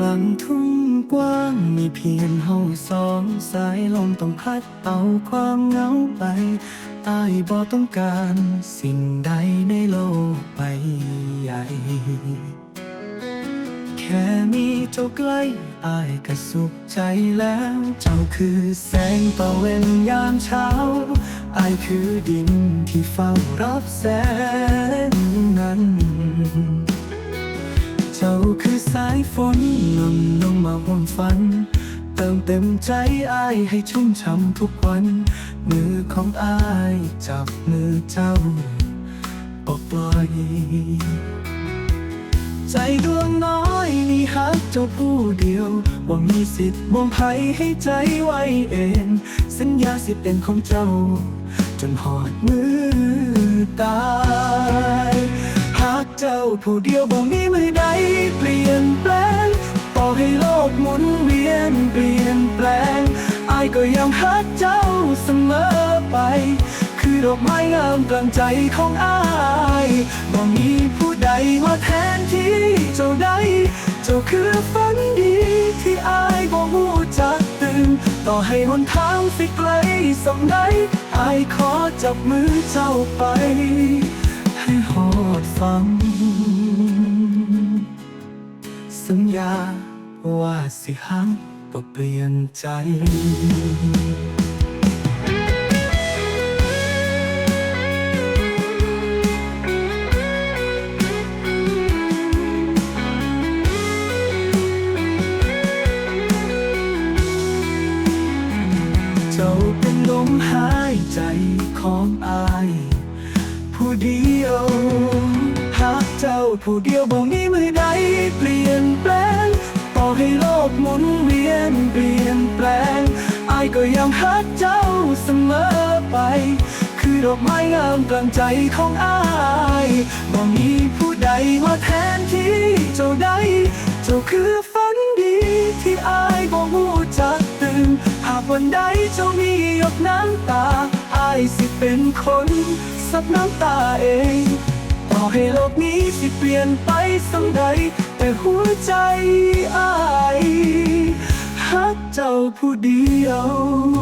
กลางทุ่งกว้างมีเพียงห้องสองสายลมต้องพัดเอาความเหงาไปอายบ่ต้องการสิ่งใดในโลกใบใหญ่ แค่มีเจ้าใกล้อายก็สุขใจแล้ว เจ้าคือแสงตะเวนยามเช้าอายคือดินที่เฝ้ารับแสงนั้น คือสายฝนนำลงมาห่วงฝัน เติมเต็มใจอายให้ชุ่มช่ำทุกวัน มือของอายจับมือเจ้าปกปล่อยใจดวงน้อยนี่ฮักเจ้าผู้เดียวว่ามีสิทธิ์มองภัยให้ใจไว้เอง สัญญาสิเป็นของเจ้า จนหอดมือตา ผู้เดียวบ่มีมือใดเปลี่ยนแปลงต่อให้โลกหมุนเวียนเปลี่ยนแปลงอายก็ยังฮักเจ้าเสมอไป คือดอกไม้งามกลางใจของอายบ่มีผู้ใดมาแทนที่เจ้าได้ เจ้าคือฝันดีที่อายบ่ฮู้จักตื่นต่อให้หนทางสิไกลสำใดอายขอจับมือเจ้าไป ให้หอดฟัง สัญญาว่าสิหักบ่เปลี่ยนใจเจ้าเป็นลมหายใจของอาย ผู้เดียวหากเจ้าผู้เดียวบ่มีมือใดเปลี่ยนแปลงต่อให้โลกหมุนเวียนเปลี่ยนแปลงอายก็ยังฮักเจ้าเสมอไป คือดอกไม้งามกลางใจของอายบ่มีผู้ใดมาแทนที่เจ้าได้เจ้าคือฝันดีที่อายบ่ฮู้จักตื่นหากวันใดเจ้ามีหยดน้ำตาายสิเป็นคนซับน้ำตาเอง ต่อให้โลกนี้สิเปลี่ยนไปสังใด แต่หัวใจอายฮักเจ้าผู้เดียว